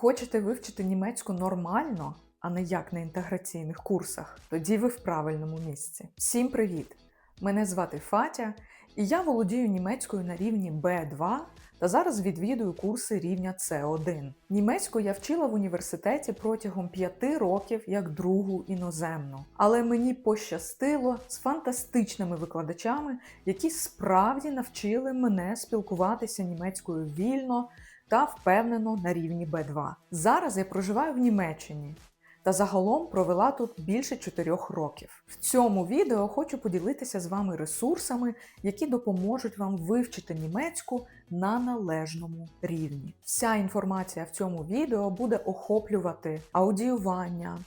Хочете вивчити німецьку нормально, а не як на інтеграційних курсах? Тоді ви в правильному місці. Всім привіт! Мене звати Фатя, і я володію німецькою на рівні B2 та зараз відвідую курси рівня C1. Німецьку я вчила в університеті протягом п'яти років як другу іноземну. Але мені пощастило з фантастичними викладачами, які справді навчили мене спілкуватися німецькою вільно та впевнено на рівні B2. Зараз я проживаю в Німеччині. Та загалом провела тут більше 4 років. В цьому відео хочу поділитися з вами ресурсами, які допоможуть вам вивчити німецьку на належному рівні. Вся інформація в цьому відео буде охоплювати аудіювання,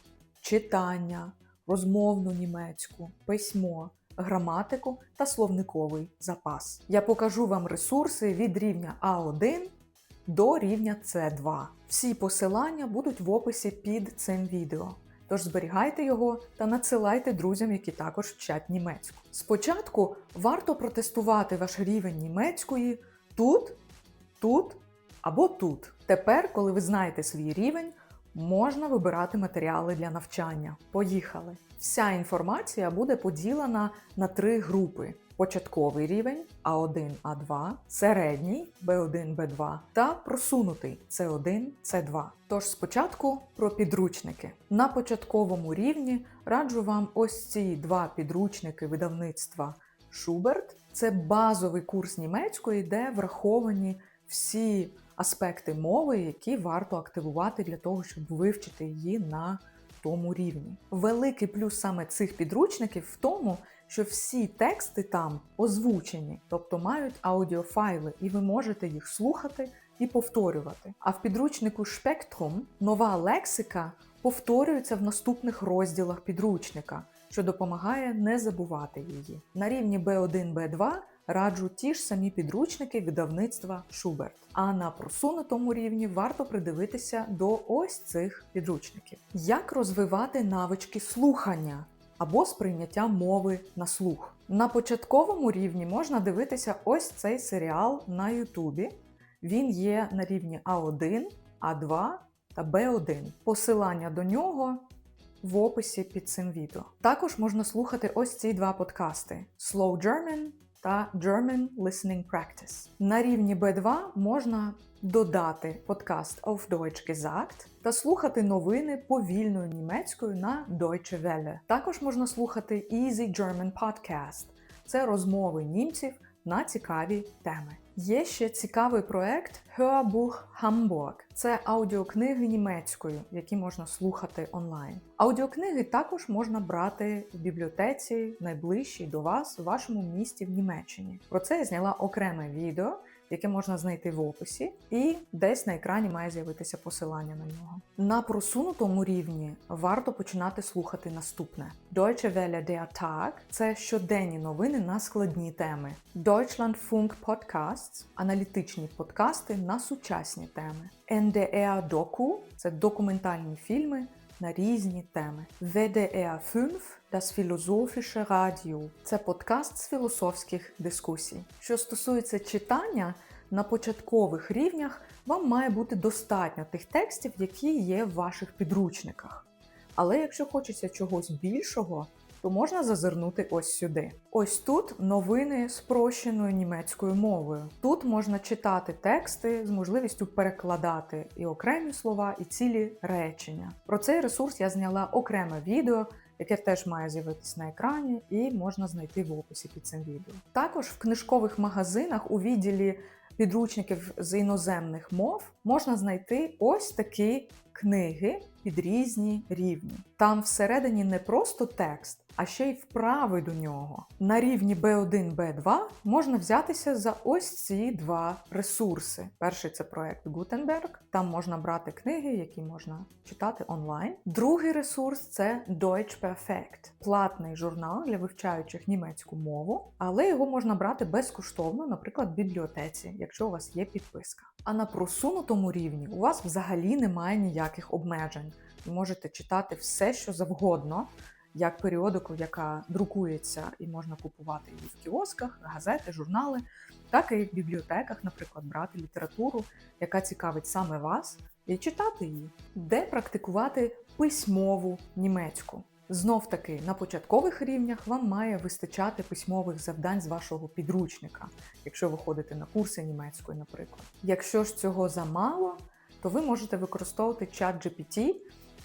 читання, розмовну німецьку, письмо, граматику та словниковий запас. Я покажу вам ресурси від рівня А1 до рівня С2. Всі посилання будуть в описі під цим відео. Тож зберігайте його та надсилайте друзям, які також вчать німецьку. Спочатку варто протестувати ваш рівень німецької тут, тут або тут. Тепер, коли ви знаєте свій рівень, можна вибирати матеріали для навчання. Поїхали! Вся інформація буде поділена на три групи: початковий рівень А1, А2, середній Б1, Б2 та просунутий С1, С2. Тож спочатку про підручники. На початковому рівні раджу вам ось ці два підручники видавництва Шуберт. Це базовий курс німецької, де враховані всі аспекти мови, які варто активувати для того, щоб вивчити її на тому рівні. Великий плюс саме цих підручників в тому, що всі тексти там озвучені, тобто мають аудіофайли, і ви можете їх слухати і повторювати. А в підручнику Spectrum нова лексика повторюється в наступних розділах підручника, що допомагає не забувати її. На рівні B1, B2 раджу ті ж самі підручники видавництва Шуберт. А на просунутому рівні варто придивитися до ось цих підручників. Як розвивати навички слухання або сприйняття мови на слух? На початковому рівні можна дивитися ось цей серіал на Ютубі. Він є на рівні А1, А2 та Б1. Посилання до нього в описі під цим відео. Також можна слухати ось ці два подкасти: Slow German та German Listening Practice. На рівні B2 можна додати подкаст Auf Deutsch gesagt та слухати новини повільною німецькою на Deutsche Welle. Також можна слухати Easy German Podcast. Це розмови німців на цікаві теми. Є ще цікавий проект Hörbuch Hamburg. Це аудіокниги німецькою, які можна слухати онлайн. Аудіокниги також можна брати в бібліотеці найближчій до вас у вашому місті в Німеччині. Про це я зняла окреме відео, яке можна знайти в описі, і десь на екрані має з'явитися посилання на нього. На просунутому рівні варто починати слухати наступне: Deutsche Welle der Tag – це щоденні новини на складні теми. Deutschlandfunk Podcasts – аналітичні подкасти на сучасні теми. NDR Doku – це документальні фільми на різні теми. WDR 5 Das Philosophische Radio – це подкаст з філософських дискусій. Що стосується читання, на початкових рівнях вам має бути достатньо тих текстів, які є в ваших підручниках. Але якщо хочеться чогось більшого, то можна зазирнути ось сюди. Ось тут новини спрощеною німецькою мовою. Тут можна читати тексти з можливістю перекладати і окремі слова, і цілі речення. Про цей ресурс я зняла окреме відео, яке теж має з'явитися на екрані, і можна знайти в описі під цим відео. Також в книжкових магазинах у відділі підручників з іноземних мов можна знайти ось такі книги під різні рівні. Там всередині не просто текст, а ще й вправи до нього. На рівні B1, B2 можна взятися за ось ці два ресурси. Перший це проект Gutenberg, там можна брати книги, які можна читати онлайн. Другий ресурс це Deutsch Perfect, платний журнал для вивчаючих німецьку мову, але його можна брати безкоштовно, наприклад, в бібліотеці, якщо у вас є підписка. А на просунутому рівні у вас взагалі немає ніяких обмежень. Ви можете читати все, що завгодно як періодику, яка друкується і можна купувати її в кіосках, газети, журнали, так і в бібліотеках, наприклад, брати літературу, яка цікавить саме вас, і читати її. Де практикувати письмову німецьку? Знов таки, на початкових рівнях вам має вистачати письмових завдань з вашого підручника, якщо ви ходите на курси німецької, наприклад. Якщо ж цього замало, то ви можете використовувати чат GPT,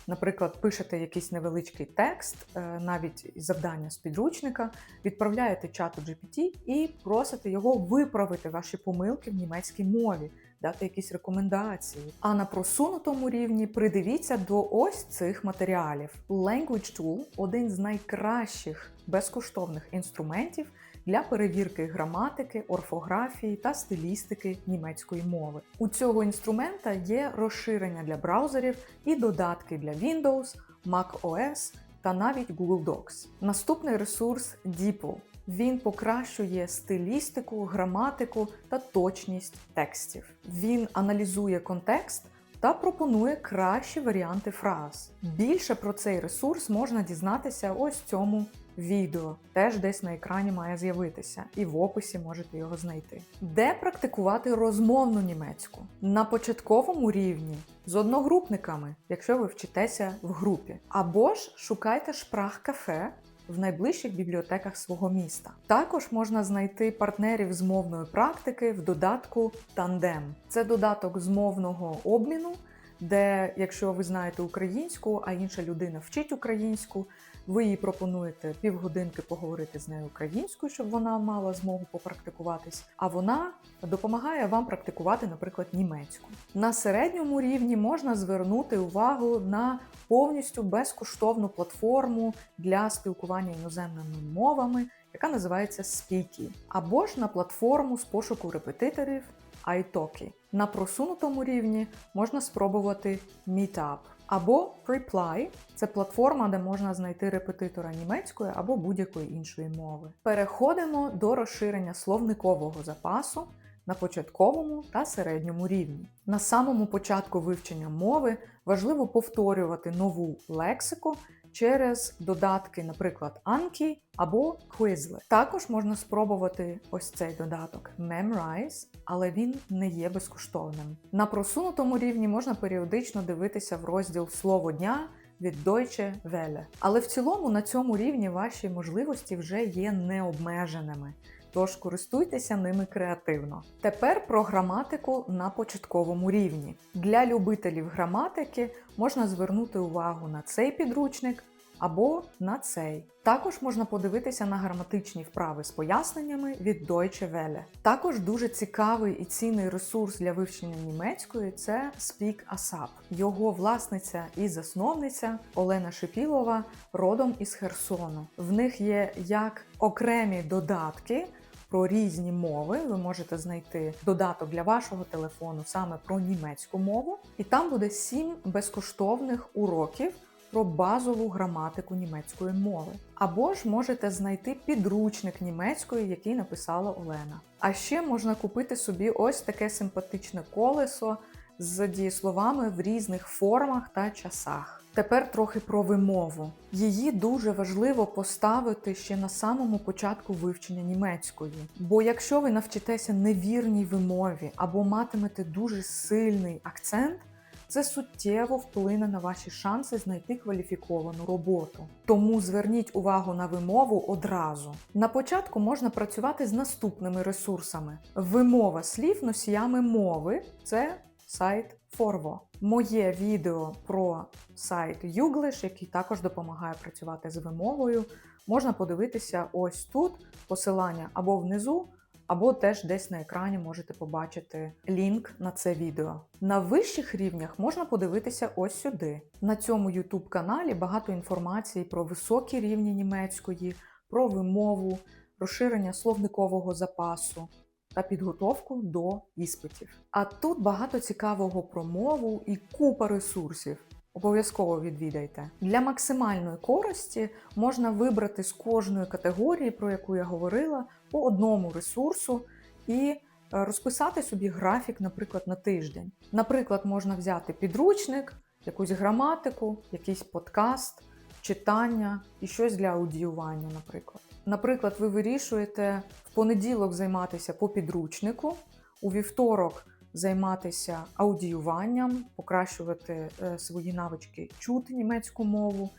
Наприклад, пишете якийсь невеличкий текст, е, навіть завдання з підручника, відправляєте чату GPT і просите його виправити ваші помилки в німецькій мові, дати якісь рекомендації. А на просунутому рівні придивіться до ось цих матеріалів. Language Tool один з найкращих безкоштовних інструментів для перевірки граматики, орфографії та стилістики німецької мови. У цього інструмента є розширення для браузерів і додатки для Windows, Mac OS та навіть Google Docs. Наступний ресурс DeepL. Він покращує стилістику, граматику та точність текстів. Він аналізує контекст та пропонує кращі варіанти фраз. Більше про цей ресурс можна дізнатися ось цьому відео. Теж десь на екрані має з'явитися, і в описі можете його знайти. Де практикувати розмовну німецьку? На початковому рівні з одногрупниками, якщо ви вчитеся в групі. Або ж шукайте шпрах-кафе в найближчих бібліотеках свого міста. Також можна знайти партнерів з мовної практики в додатку Tandem. Це додаток з мовного обміну, де, якщо ви знаєте українську, а інша людина вчить українську, ви їй пропонуєте півгодинки поговорити з нею українською, щоб вона мала змогу попрактикуватись, а вона допомагає вам практикувати, наприклад, німецьку. На середньому рівні можна звернути увагу на повністю безкоштовну платформу для спілкування іноземними мовами, яка називається Speaky, або ж на платформу з пошуку репетиторів iTalki. На просунутому рівні можна спробувати Meetup. Або Preply – це платформа, де можна знайти репетитора німецької або будь-якої іншої мови. Переходимо до розширення словникового запасу на початковому та середньому рівні. На самому початку вивчення мови важливо повторювати нову лексику через додатки, наприклад, Anki або Quizlet. Також можна спробувати ось цей додаток Memrise, але він не є безкоштовним. На просунутому рівні можна періодично дивитися в розділ Слово дня від Deutsche Welle. Але в цілому на цьому рівні ваші можливості вже є необмеженими. Тож користуйтеся ними креативно. Тепер про граматику на початковому рівні. Для любителів граматики можна звернути увагу на цей підручник або на цей. Також можна подивитися на граматичні вправи з поясненнями від Deutsche Welle. Також дуже цікавий і цінний ресурс для вивчення німецької це Speak ASAP. Його власниця і засновниця Олена Шипілова родом із Херсону. В них є як окремі додатки. Про різні мови ви можете знайти додаток для вашого телефону саме про німецьку мову, і там буде сім безкоштовних уроків про базову граматику німецької мови. Або ж можете знайти підручник німецької, який написала Олена. А ще можна купити собі ось таке симпатичне колесо з дієсловами в різних формах та часах. Тепер трохи про вимову. Її дуже важливо поставити ще на самому початку вивчення німецької. Бо якщо ви навчитеся невірній вимові або матимете дуже сильний акцент, це суттєво вплине на ваші шанси знайти кваліфіковану роботу. Тому зверніть увагу на вимову одразу. На початку можна працювати з наступними ресурсами: вимова слів носіями мови це сайт Forvo. Моє відео про сайт Юглиш, який також допомагає працювати з вимовою, можна подивитися ось тут посилання або внизу, або теж десь на екрані можете побачити лінк на це відео. На вищих рівнях можна подивитися ось сюди. На цьому YouTube каналі багато інформації про високі рівні німецької, про вимову, розширення словникового запасу та підготовку до іспитів. А тут багато цікавого про мову і купа ресурсів. Обов'язково відвідайте. Для максимальної користі можна вибрати з кожної категорії, про яку я говорила, по одному ресурсу і е, розписати собі графік, наприклад, на тиждень. Наприклад, можна взяти підручник, якусь граматику, якийсь подкаст, читання і щось для аудіювання, наприклад. Наприклад, ви вирішуєте в понеділок займатися по підручнику, у вівторок займатися аудіюванням, покращувати е, свої навички чути німецьку мову,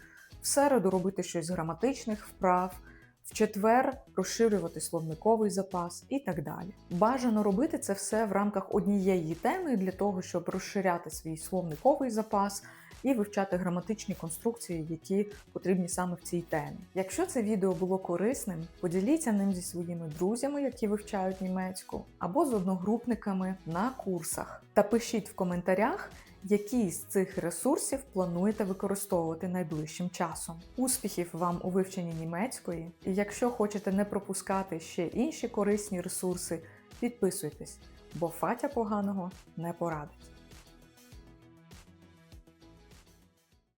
в середу робити щось з граматичних вправ, в четвер розширювати словниковий запас і так далі. Бажано робити це все в рамках однієї теми для того, щоб розширяти свій словниковий запас і вивчати граматичні конструкції, які потрібні саме в цій темі. Якщо це відео було корисним, поділіться ним зі своїми друзями, які вивчають німецьку, або з одногрупниками на курсах. Та пишіть в коментарях, які з цих ресурсів плануєте використовувати найближчим часом. Успіхів вам у вивченні німецької! І якщо хочете не пропускати ще інші корисні ресурси, підписуйтесь, бо Фатя поганого не порадить.